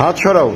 হাত সরাও।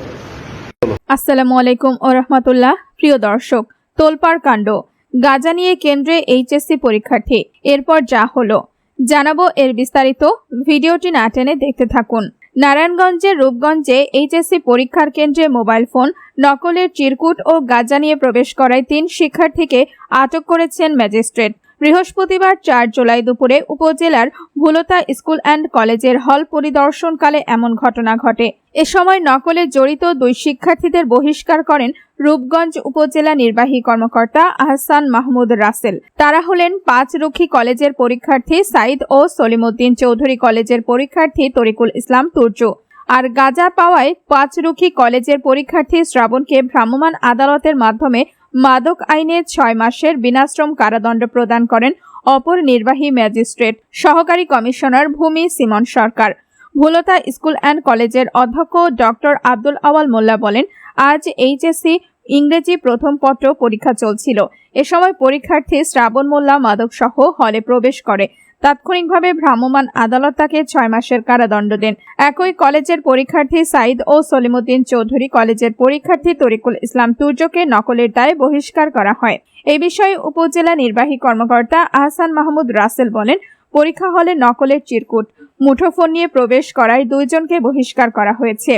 আসসালামু আলাইকুম ও রহমতুল্লাহ। প্রিয় দর্শক, তোলপাড় কাণ্ড। গাজা নিয়ে কেন্দ্রে এইচএসসি পরীক্ষার্থী। এরপর যা হলো। জানাব এর বিস্তারিত। ভিডিওটি না টেনে দেখতে থাকুন। নারায়ণগঞ্জের রূপগঞ্জে এইচএসসি পরীক্ষার কেন্দ্রে মোবাইল ফোন, নকলের চিরকুট ও গাজা নিয়ে প্রবেশ করায় তিন শিক্ষার্থীকে আটক করেছেন ম্যাজিস্ট্রেট। বৃহস্পতিবার চার জুলাই দুপুরে উপজেলার ভুলতা স্কুল অ্যান্ড কলেজের হল পরিদর্শনকালে এমন ঘটনা ঘটে। এ সময় নকলে জড়িত দুই শিক্ষার্থীদের বহিষ্কার করেন রূপগঞ্জ উপজেলা নির্বাহী কর্মকর্তা আহসান মাহমুদ রাসেল। তারা হলেন পাঁচরুখী কলেজের পরীক্ষার্থী সাইদ ও সলিমুদ্দিন চৌধুরী কলেজের পরীক্ষার্থী তরিকুল ইসলাম তুর্য। আর গাজা পাওয়ায় পাঁচরুখী কলেজের পরীক্ষার্থী শ্রাবণকে ভ্রাম্যমাণ আদালতের মাধ্যমে মাদক আইনে ছয় মাসের বিনাশ্রম কারাদণ্ড প্রদান করেন অপর নির্বাহী ম্যাজিস্ট্রেট, সহকারী কমিশনার ভূমি Simon Sarkar. Bhulta school and কলেজের অধ্যক্ষ ডক্টর আব্দুল আওয়াল মোল্লা বলেন, আজ এইচএসসি ইংরেজি প্রথম পত্র পরীক্ষা চলছিল। এ সময় পরীক্ষার্থী শ্রাবণ মোল্লা মাদকসহ হলে প্রবেশ করে। তাৎক্ষণিকভাবে ভ্রাম্যমাণ আদালত তাকে ছয় মাসের কারাদণ্ড দেন। একই কলেজের পরীক্ষার্থী সাইদ ও সলিমুদ্দিন চৌধুরী কলেজের পরীক্ষার্থী তরিকুল ইসলাম তুর্যকে নকলের দায়ে বহিষ্কার করা হয়। এই বিষয়ে উপজেলা নির্বাহী কর্মকর্তা আহসান মাহমুদ রাসেল বলেন, পরীক্ষা হলে নকলের চিরকুট, মুঠোফোন নিয়ে প্রবেশ করায় দুইজনকে বহিষ্কার করা হয়েছে।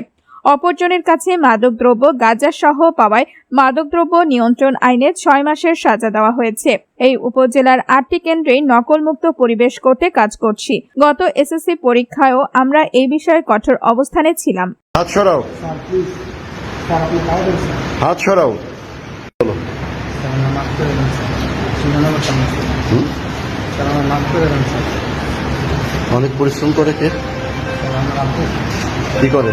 অপরজনের কাছে মাদকদ্রব্য গাঁজা সহ পাওয়ায় মাদকদ্রব্য নিয়ন্ত্রণ আইনে ছয় মাসের সাজা দেওয়া হয়েছে। এই উপজেলার আটটি কেন্দ্রেই নকলমুক্ত পরিবেশ করতে কাজ করছি। গত এসএসসি পরীক্ষায়ও আমরা এই বিষয়ে কঠোর অবস্থানে ছিলাম। হাত সরাও। হাত অনেক পরিশ্রম করে কে? কি করে?